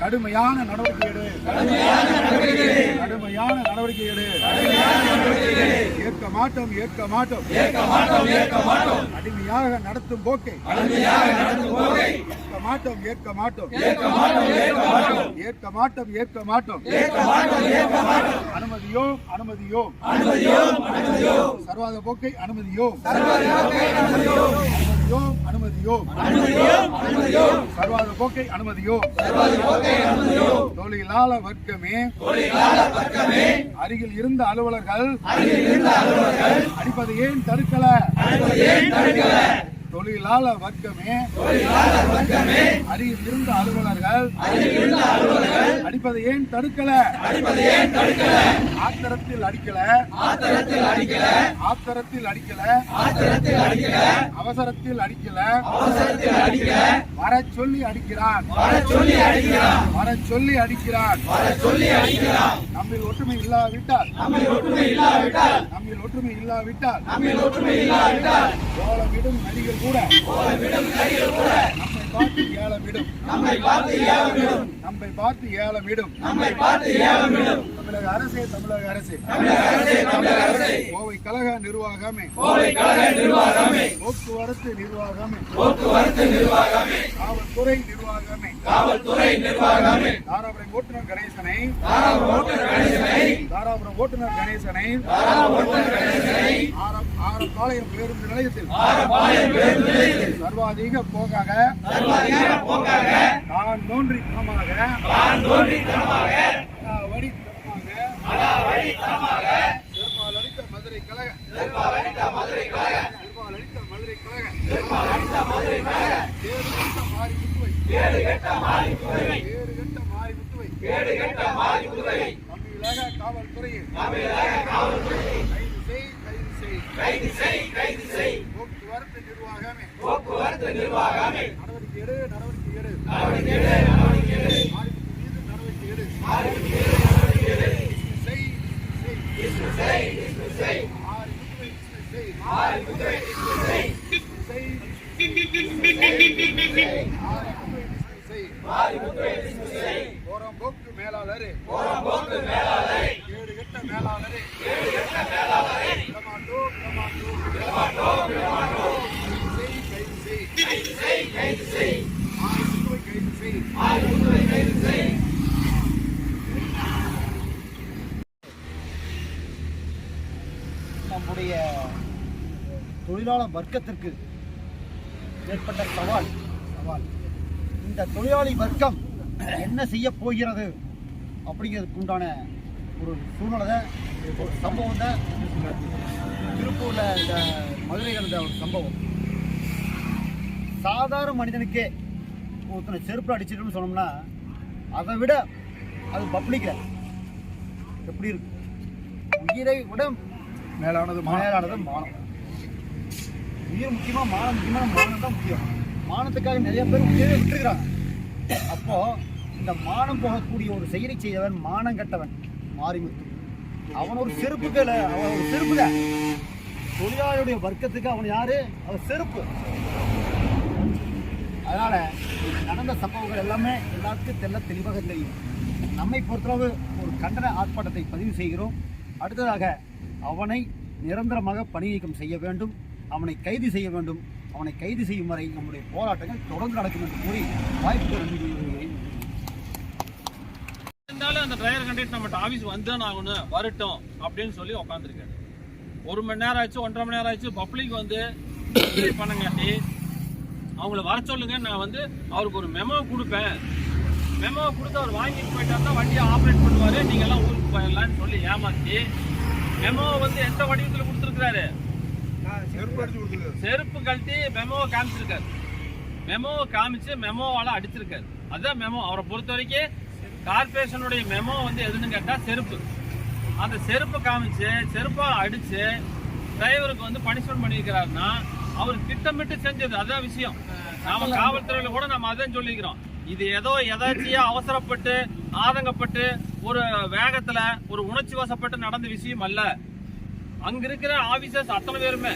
கடுமையான நடவடிக்கை எடு. கடுமையான நடவடிக்கை எடு. ஏற்க மாட்டோம் ஏற்க மாட்டோம். ஏற்க மாட்டோம் அடிமையாக நடத்தும் போக்கை. ஏற்க மாட்டோம் ஏற்க மாட்டோம். ஏற்க மாட்டோம் ஏற்க மாட்டோம். அனுமதியோம் அனுமதியோம். சர்வாத போக்கை அனுமதியோம் அனுமதியோம். அனுமதியோம் சர்வாத போக்கை அனுமதியோம். தொழிலாள வர்க்கமே. அருகில் இருந்த அலுவலர்கள் அடிப்பதை ஏன் தடுக்கல? தொழிலாள வர்க்கமே. அருகில் இருந்த அலுவலர்கள். அடிப்பதை ஏன் தடுக்கல? ஆத்திரத்தில் அடிக்கல. ஆத்திரத்தில் அடிக்கல. அவசரத்தில் அடிக்கல. வர சொல்லி அடிக்கிறான். வர சொல்லி அடிக்கிறான். நம்மில் ஒற்றுமை இல்லாவிட்டால் நம்மில் ஒற்றுமை இல்லாவிட்டால் ஓலமிடும் நடிகர் கூட நம்மை பார்த்து ஏலமிடும். நம்மை பார்த்து ஏலமிடும். தமிழக அரசே தமிழக அரசே. கோவை கழக நிர்வாகமே. போக்குவரத்து நிர்வாகமே. காவல்துறை நிர்வாகமே. தாராபுரம் ஓட்டுநர் கணேசனை. தாராபுரம் ஓட்டுநர் கணேசனை. ஆரம் ஆரம் பாளையம் பேருந்து நிலையத்தில். சர்வாதிக போக்காக. தான் தோன்றி தனமாக. அடாவடி தனமாக. பெருமாள் அளித்த மதுரை கழக. பெருமாள் அளித்த மதுரை கழக. கேடு கெட்ட மாறி முத்துவை கேடு கெட்ட மாறி முத்துவை தமிழக காவல்துறையில் கைது செய் கைது செய் போக்குவரத்து நிர்வாகமே போக்குவரத்து நிர்வாகமே நடவடிக்கை எடு நடவடிக்கை எடு நடவடிக்கை எடு நடவடிக்கை எடு மீது நடவடிக்கை எடு நடவடிக்கை எடு செய் செய் செய் ஆறு செய் செய் செய் செய் போக்கு மேலாளரே. போக்கு மேலாளரே. கேடு கெட்ட மேலாளரே. கேடு கெட்ட மேலாளரே. விடமாட்டோ விடமாட்டோ விடமாட்டோ விடமாட்டோ கைது செய் கைது செய். கைது செய் ஆறு முத்துவை கைது செய். ஆறு முத்துவை கைது செய். நம்முடைய தொழிலாளர் வர்க்கத்திற்கு ஏற்பட்ட சவால் சவால். இந்த தொழிலாளி வர்க்கம் என்ன செய்ய போகிறது அப்படிங்கிறதுக்கு உண்டான ஒரு சூழ்நிலை ஒரு சம்பவம் தான். திருப்பூரில் இந்த மதுரையில் இருந்த ஒரு சம்பவம். சாதாரண மனிதனுக்கே ஒருத்தனை செருப்பு அடிச்சிட்டோம்னு சொன்னோம்னா அதை விட அது பப்ளிக்கில் எப்படி இருக்கு? உயிரை விட மேலானது மேலானது மானம். உயிர் முக்கியமா மானம் முக்கியமான மானம் தான் முக்கியம். மானத்துக்காக நிறைய பேர் உயிரை விட்டுருக்கிறாங்க. அப்போ இந்த மானம் போகக்கூடிய ஒரு செயலை செய்தவன் மானம் கட்டவன் மாரிமுத்து. அவன் ஒரு செருப்புக்கு இல்ல, அவன் ஒரு செருப்பு தான். வர்க்கத்துக்கு அவன் யாரு? அவன் செருப்பு. அதனால நடந்த சம்பவங்கள் எல்லாமே எல்லாத்துக்கும் தெல்ல தெளிவாக தெரியும். நம்மை பொறுத்தளவு ஒரு கண்டன ஆர்ப்பாட்டத்தை பதிவு செய்கிறோம். அடுத்ததாக அவனை நிரந்தரமாக பணி நீக்கம் செய்ய வேண்டும். அவனை கைது செய்ய வேண்டும். அவனை கைது செய்யும் வரை நம்முடைய போராட்டங்கள் தொடர்ந்து நடக்கும் என்று கூறி வாய்ப்பு நன்றி கூறுகிறேன். இருந்தாலும் அந்த டிரைவர் கண்டிட்டு நம்மகிட்ட ஆஃபீஸ் வந்துதான் ஆகணும் வரட்டும் அப்படின்னு சொல்லி உட்காந்துருக்காரு ஒரு மணி நேரம் ஆச்சு ஒன்றரை மணி நேரம் ஆச்சு பப்ளிக் வந்து delay பண்ணங்காட்டி அவங்கள வர சொல்லுங்க நான் வந்து அவருக்கு ஒரு மெமோ கொடுப்பேன். மெமோ கொடுத்து அவர் வாங்கிட்டு போயிட்டாருன்னா வண்டியை ஆப்ரேட் பண்ணுவார் நீங்கள் எல்லாம் ஊருக்கு போயிடலான்னு சொல்லி ஏமாற்றி மெமோ வந்து எந்த வடிவத்தில் கொடுத்துருக்குறாரு? செருப்பு கழட்டி மெமோவை காமிச்சிருக்காரு. மெமோவை காமிச்சு மெமோவால அடிச்சிருக்காரு. அதான் மெமோ அவரை பொறுத்த வரைக்கும் கார்பரேஷனுடைய மெமோ வந்து எதுன்னு கேட்டா செருப்பு. அந்த செருப்பு காமிச்சு செருப்பா அடிச்சு டிரைவருக்கு வந்து பனிஷ்மெண்ட் பண்ணியிருக்கிறாருன்னா அவர் திட்டமிட்டு செஞ்சது அதான் விஷயம். நாம காவல்துறையில கூட நம்ம அதான் சொல்லிக்கிறோம். இது ஏதோ எதாச்சியா அவசரப்பட்டு ஆதங்கப்பட்டு ஒரு வேகத்துல ஒரு உணர்ச்சி வசப்பட்டு நடந்த விஷயம் அல்ல. அங்க இருக்கிற ஆபீசர்ஸ் அத்தனை பேருமே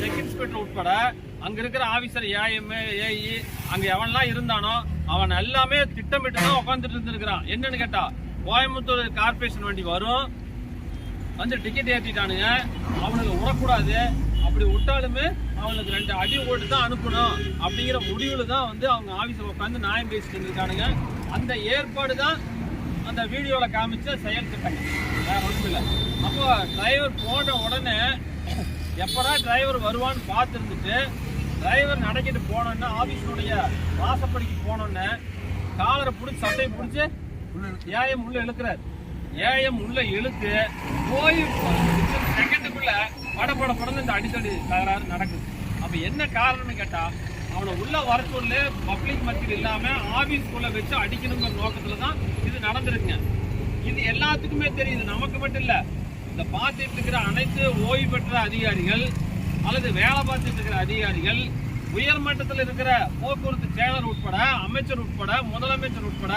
செக் இன்ஸ்பெக்டர் உட்பட அங்க இருக்கிற ஆபீசர் ஏஎம் ஏஇ அங்க எவன்லாம் இருந்தானோ அவன் எல்லாமே திட்டமிட்டு தான் உட்காந்துட்டு இருந்திருக்கிறான். என்னன்னு கேட்டா கோயம்புத்தூர் கார்பரேஷன் வண்டி வரும். வந்து டிக்கெட் ஏற்றிட்டானுங்க அவனுக்கு விடக்கூடாது அப்படி விட்டாலுமே அவனுக்கு ரெண்டு அடி ஓட்டு தான் அனுப்பணும் அப்படிங்கிற முடிவில் தான் வந்து அவங்க ஆஃபீஸில் உட்காந்து நியாயம் பேசிட்டு இருந்திருக்கானுங்க. அந்த ஏற்பாடு தான் அந்த வீடியோவில் காமிச்ச செயல் திட்டம் வேற ஒன்றும் இல்லை அப்போ டிரைவர் போன உடனே எப்படா டிரைவர் வருவான்னு பார்த்துருந்துட்டு டிரைவர் நடக்கிட்டு போனோன்னே ஆஃபீஸினுடைய வாசப்படிக்கு போனோன்னே காலரை பிடிச்சி சட்டையை பிடிச்சி ஏஎம் உள்ள இழுக்கிறார். ஏஎம் உள்ள இழுத்து போய் செகண்டுக்குள்ள பட பட இந்த அடித்தடி தகராறு நடக்குது. அப்போ என்ன காரணம்னு கேட்டால் அவனை உள்ள வர சொல்லு பப்ளிக் மத்தியில் இல்லாம ஆபீஸ்குள்ள வச்சு அடிக்கணுங்கிற நோக்கத்துல தான் இது நடந்திருக்குங்க. இது எல்லாத்துக்குமே தெரியுது. நமக்கு மட்டும் இல்ல இந்த பார்த்துட்டு இருக்கிற அனைத்து ஓய்வு பெற்ற அதிகாரிகள் அல்லது வேலை பார்த்துட்டு இருக்கிற அதிகாரிகள் உயர்மட்டத்தில் இருக்கிற போக்குவரத்து செயலர் உட்பட அமைச்சர் உட்பட முதலமைச்சர் உட்பட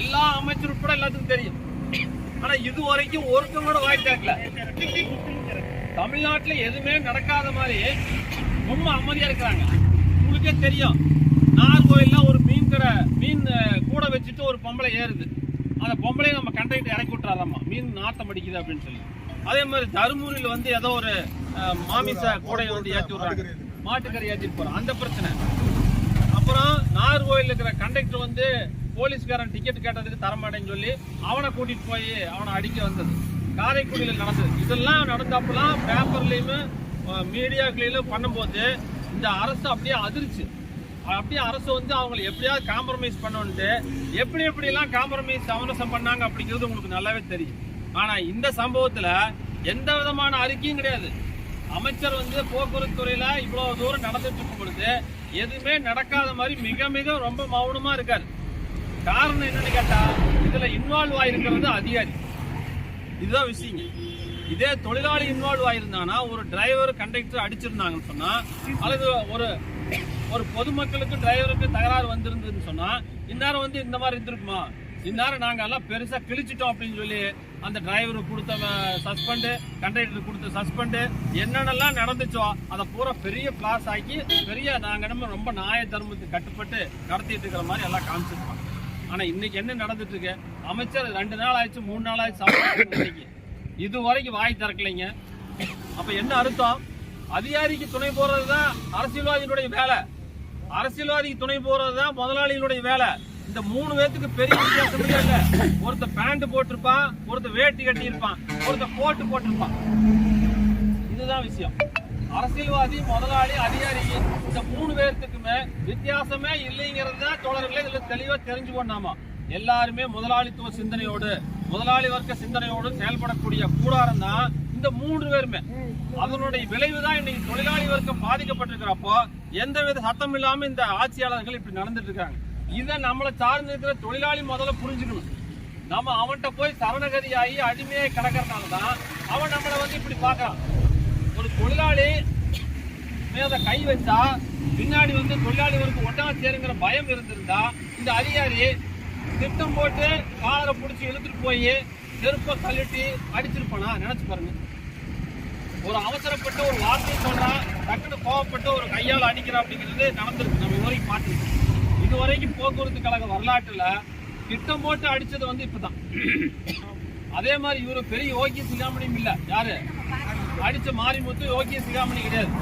எல்லா அமைச்சர் உட்பட எல்லாத்துக்கும் தெரியும். ஆனா இது வரைக்கும் ஒருத்தன் கூட வாய் கேட்கல தமிழ்நாட்டுல எதுவுமே நடக்காத மாதிரி ரொம்ப அமைதியா இருக்கிறாங்க. உங்களுக்கே தெரியும். நாகர்கோயில்ல ஒரு மீன் கடை மீன் கூட வச்சுட்டு ஒரு பொம்பளை ஏறுது. அந்த பொம்பளை நம்ம கண்டக்டர் இறக்கி விட்டுறாராமா மீன் நாட்டம் அடிக்குது அப்படின்னு சொல்லி. அதே மாதிரி தருமபுரியில வந்து ஏதோ ஒரு மாமிச கூடையை வந்து ஏற்றி விடுறாங்க. மாட்டுக்கறி ஏற்றிட்டு போறோம் அந்த பிரச்சனை. அப்புறம் நாகர்கோவில் இருக்கிற கண்டக்டர் வந்து போலீஸ்காரன் டிக்கெட் கேட்டதுக்கு தரமாட்டேன்னு சொல்லி அவனை கூட்டிட்டு போய் அவனை அடிக்க வந்தது. காரைக்குடியில் நடந்தது. இதெல்லாம் நடந்தப்பெல்லாம் பேப்பர்லயுமே மீடியாக்களையும் பண்ணும்போது இந்த அரசு அப்படியே அதிர்ச்சி. அப்படியே அரசு வந்து அவங்களை எப்படியாவது காம்ப்ரமைஸ் பண்ணணுன்ட்டு எப்படி எப்படிலாம் காம்ப்ரமைஸ் சமரசம் பண்ணாங்க அப்படிங்கிறது உங்களுக்கு நல்லாவே தெரியும். ஆனால் இந்த சம்பவத்தில் எந்த விதமான அறிக்கையும் கிடையாது. அமைச்சர் வந்து போக்குவரத்து துறையில இவ்வளவு தூரம் நடந்துட்டு இருக்கும் பொழுது எதுவுமே நடக்காத மாதிரி மிக மிக ரொம்ப மௌனமா இருக்காரு. காரணம் என்னன்னு கேட்டா இதுல இன்வால்வ் ஆயிருக்கிறது அதிகாரி. இதுதான் விஷயங்க. இதே தொழிலாளி இன்வால்வ் ஆயிருந்தானா ஒரு டிரைவர் கண்டக்டர் அடிச்சிருந்தாங்கன்னு சொன்னா அல்லது ஒரு ஒரு பொதுமக்களுக்கு டிரைவருக்கு தகராறு வந்திருந்ததுன்னு சொன்னா இந்நேரம் வந்து இந்த மாதிரி இருந்திருக்குமா? இந்நேரம் நாங்க எல்லாம் பெருசா கிழிச்சிட்டோம் அப்படின்னு சொல்லி அந்த டிரைவருக்கு கொடுத்த சஸ்பெண்டு கண்டக்டருக்கு கொடுத்த சஸ்பெண்டு என்னென்னலாம் நடந்துச்சோ அதை பூரா பெரிய பிளாஸ் ஆக்கி பெரிய நாங்க நம்ம ரொம்ப நியாய தர்மத்துக்கு கட்டுப்பட்டு நடத்திட்டு இருக்கிற மாதிரி எல்லாம் காமிச்சிருப்பாங்க. ஆனா இன்னைக்கு என்ன நடந்துட்டு இருக்கு? அமைச்சர் ரெண்டு நாள் ஆயிடுச்சு மூணு நாள் ஆயிடுச்சு இது வரைக்கும் வாய் திறக்கலைங்க. அப்ப என்ன அர்த்தம்? அதிகாரிக்கு துணை போறதுதான் அரசியல்வாதியினுடைய வேலை. அரசியல்வாதிக்கு துணை போறதுதான் முதலாளியினுடைய வேலை. இந்த மூணு பேத்துக்கு பெரிய வித்தியாசம் இல்ல. ஒருத்த பேண்ட் போட்டிருப்பான் ஒருத்த வேட்டி கட்டி இருப்பான் ஒருத்த கோட்டு போட்டிருப்பான். இதுதான் விஷயம். அரசியல்வாதி முதலாளி அதிகாரி இந்த மூணு பேர்த்துக்குமே வித்தியாசமே இல்லைங்கிறது தான் தோழர்களே இதுல தெளிவா தெரிஞ்சு எல்லாருமே முதலாளித்துவ சிந்தனையோடு முதலாளி வர்க்க சிந்தனையோடு செயல்படக்கூடிய கூடாரம் தான் இந்த மூன்று பேருமே. அதனுடைய விளைவு தான் இன்னைக்கு தொழிலாளி வர்க்கம் பாதிக்கப்பட்டிருக்கிறப்போ எந்தவித சத்தம் இல்லாம இந்த ஆட்சியாளர்கள் இப்படி நடந்துட்டு இருக்காங்க இதை நம்மளை சார்ந்து இருக்கிற தொழிலாளி முதல்ல புரிஞ்சுக்கணும். நம்ம அவன்கிட்ட போய் சரணகதி ஆகி அடிமையாய் தான் அவன் நம்மளை வந்து இப்படி பார்க்கறான். ஒரு தொழிலாளி மேல கை வச்சா பின்னாடி வந்து தொழிலாளிகளுக்கு ஒட்டா சேருங்கிற பயம் இருந்திருந்தா இந்த அதிகாரி திட்டம் போட்டு காலரை பிடிச்சி இழுத்துட்டு போய் செருப்பை கழட்டி அடிச்சிருப்பானா? நினச்சி பாருங்க. ஒரு அவசரப்பட்டு ஒரு வார்த்தை சொல்கிறா டக்குனு கோவப்பட்டு ஒரு கையால் அடிக்கிறா அப்படிங்கிறது நடந்திருக்கு. நம்ம இதுவரைக்கும் பார்த்துருக்கோம். இதுவரைக்கும் போக்குவரத்து கழக வரலாற்றுல திட்டம் போட்டு அடிச்சது வந்து இப்பதான் அதே மாதிரி இவரு பெரிய யோகிய சிகாமணியும் இல்லை. யாரு? அடிச்ச மாரிமுத்து யோகிய சிகாமணி கிடையாது.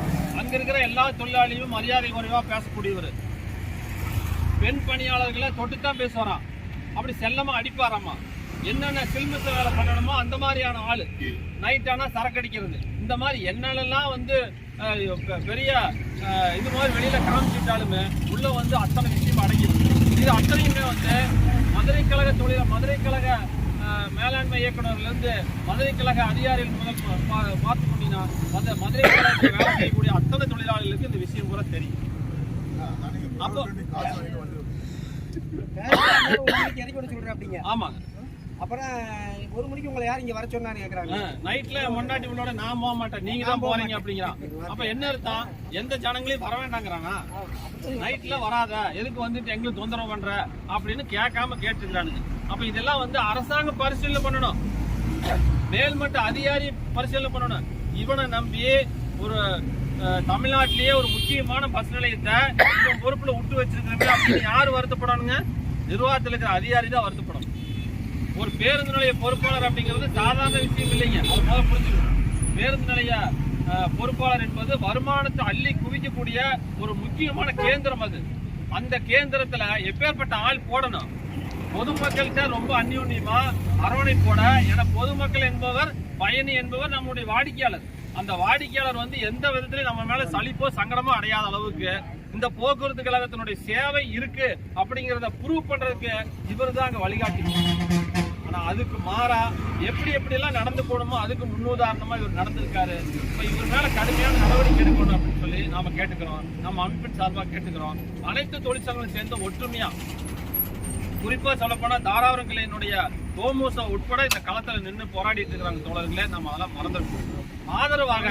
அங்க இருக்கிற எல்லா தொழிலாளியும் மரியாதை குறைவாக பேசக்கூடியவர். பெண் பணியாளர்களை தொட்டு தான் பேசுவாரான் அப்படி செல்லமா அடிப்பாராமா? என்னென்ன சில்மித்த வேலை பண்ணணுமோ அந்த மாதிரியான ஆளு. நைட் ஆனா சரக்கு அடிக்கிறது. இந்த மாதிரி என்னென்னலாம் வந்து பெரிய இது மாதிரி வெளியில காமிச்சிட்டாலுமே உள்ள வந்து அத்தனை விஷயம் அடங்கிடும். இது அத்தனையுமே வந்து மதுரை கழக தொழில் மதுரை கழக மேலாண்மை இயக்குனர்ல இருந்து மதுரை கழக அதிகாரிகள் முதல் பார்த்து கொண்டீங்கன்னா அந்த மதுரை கழகத்தில் வேலை செய்யக்கூடிய அத்தனை தொழிலாளர்களுக்கு இந்த விஷயம் கூட தெரியும். அப்போ இறக்கி விட சொல்றேன் அப்படிங்க. ஆமாங்க. அப்புறம் ஒரு மணிக்கு உங்களை யார் இங்க வர சொன்னான்னு கேக்குறாங்க. நைட்ல முன்னாடி உள்ளோட நான் போக மாட்டேன். நீங்க தான் போறீங்க அப்படிங்கிறான். அப்ப என்ன அர்த்தம்? எந்த ஜனங்களையும் வர வேண்டாங்கிறானா? நைட்ல வராத எதுக்கு வந்துட்டு எங்களுக்கு தொந்தரவு பண்ற அப்படின்னு கேட்காம கேட்டுக்கிறானுங்க. அப்ப இதெல்லாம் வந்து அரசாங்கம் பரிசீலனை பண்ணணும். மேல்மட்ட அதிகாரி பரிசீலனை பண்ணணும். இவனை நம்பி ஒரு தமிழ்நாட்டிலேயே ஒரு முக்கியமான பஸ் நிலையத்தை பொறுப்புல விட்டு வச்சிருக்கிறோமே அப்படின்னு யார் வருத்தப்படணுங்க? நிர்வாகத்தில் இருக்கிற அதிகாரி தான் வருத்தப்படும் ஒரு பேருந்து நிலைய பொறுப்பாளர் அப்படிங்கிறது சாதாரண விஷயம் இல்லைங்க. அது முதல்ல புரிஞ்சுக்கணும். பேருந்து நிலைய பொறுப்பாளர் என்பது வருமானத்தை அள்ளி குவிக்கக்கூடிய ஒரு முக்கியமான கேந்திரம் அது. அந்த கேந்திரத்துல எப்பேற்பட்ட ஆள் போடணும்? பொதுமக்கள்கிட்ட ரொம்ப அந்யோன்யமா அரவணைப்போட ஏன்னா பொதுமக்கள் என்பவர் பயணி என்பவர் நம்முடைய வாடிக்கையாளர். அந்த வாடிக்கையாளர் வந்து எந்த விதத்திலையும் நம்ம மேல சளிப்போ சங்கடமோ அடையாத அளவுக்கு இந்த போக்குவரத்து கழகத்தினுடைய சேவை இருக்கு அப்படிங்கறத ப்ரூவ் பண்றதுக்கு இவர் தான் அங்க வழிகாட்டி ஆனா அதுக்கு மாறா எப்படி எப்படி எல்லாம் நடந்து போகணுமோ அதுக்கு முன்னுதாரணமா இவர் நடந்திருக்காரு. இப்ப இவர் மேல கடுமையான நடவடிக்கை எடுக்கணும் அப்படின்னு சொல்லி நாம கேட்டுக்கிறோம். நம்ம அமைப்பின் சார்பா கேட்டுக்கிறோம். அனைத்து தொழிற்சங்கங்களும் சேர்ந்து ஒற்றுமையா குறிப்பா சொல்லப்போனா தாராபுரம் கிளையினுடைய கோமூசா உட்பட இந்த களத்துல நின்று போராடிட்டு இருக்கிறாங்க தோழர்களே. நம்ம அதெல்லாம் மறந்துட்டு ஆதரவாக